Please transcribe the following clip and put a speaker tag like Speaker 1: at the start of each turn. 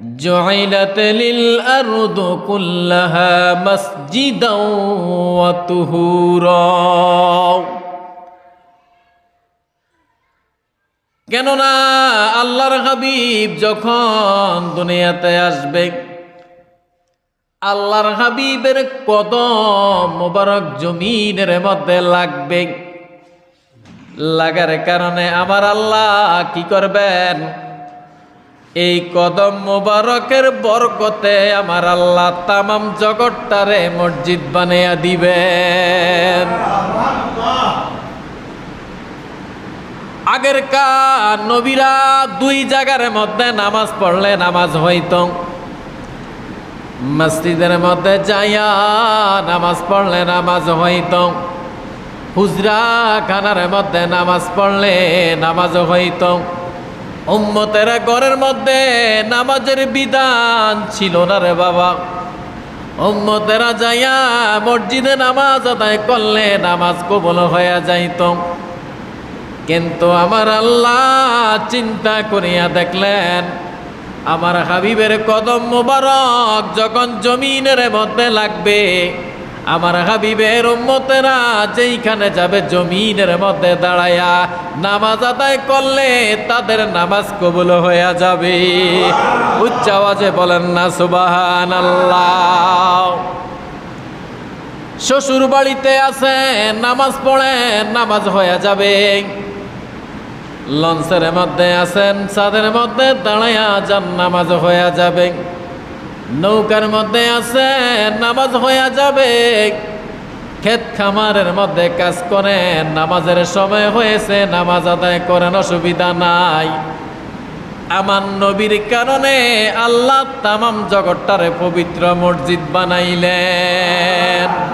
Speaker 1: جعلت للأرض كلها مسجدا وطهورا কেননা আল্লাহর হাবিব যখন দুনিয়াতে আসবে আল্লাহর হাবিবের কদম মোবারক জমিনের মধ্যে লাগবে লাগার কারণে আমার আল্লাহ কি করবেন এই কদম মোবারকের বরকতে আমার আল্লাহ তামাম জগৎটারে মসজিদ বানিয়ে দিবেন। আগের কার নবীরা দুই জায়গার মধ্যে নামাজ পড়লে নামাজ হইতো। মসজিদের মধ্যে যাইয়া নামাজ পড়লে নামাজ হইতো। হুজরা খানার মধ্যে নামাজ পড়লে নামাজ হইতো। উম্মতের ঘরের মধ্যে নামাজের বিধান ছিল না রে বাবা। উম্মতেরা যাইয়া মসজিদে নামাজ আদায় করলে নামাজ কবল হয়ে যাইত। কিন্তু আমার আল্লাহ চিন্তা করিয়া দেখলেন, আমার হাবিবের কদম মোবারক যখন জমিনের মধ্যে লাগবে আমার হাবিবের উম্মতেরা যেইখানে যাবে জমিনের মধ্যে দাঁড়ায়া নামাজ আদায় করলে তাদের নামাজ কবুল হয়ে যাবে। উচ্চ আওয়াজে বলেন না সুবাহান আল্লাহ শ্বশুর বাড়িতে আছে, নামাজ পড়ে, নামাজ হয়ে যাবে। লঞ্চের মধ্যে আছেন, ছাদের মধ্যে দাঁড়াইয়া যান, নামাজ হয়ে যাবে। নৌকার মধ্যে আছে, নামাজ হয়ে যাবে। ক্ষেত খামারের মধ্যে কাজ করেন নামাজের সময় হয়েছে, নামাজ আদায় করেন, অসুবিধা নাই। আমার নবীর কারণে আল্লাহ তামাম জগৎটারে পবিত্র মসজিদ বানাইলেন।